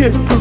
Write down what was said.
get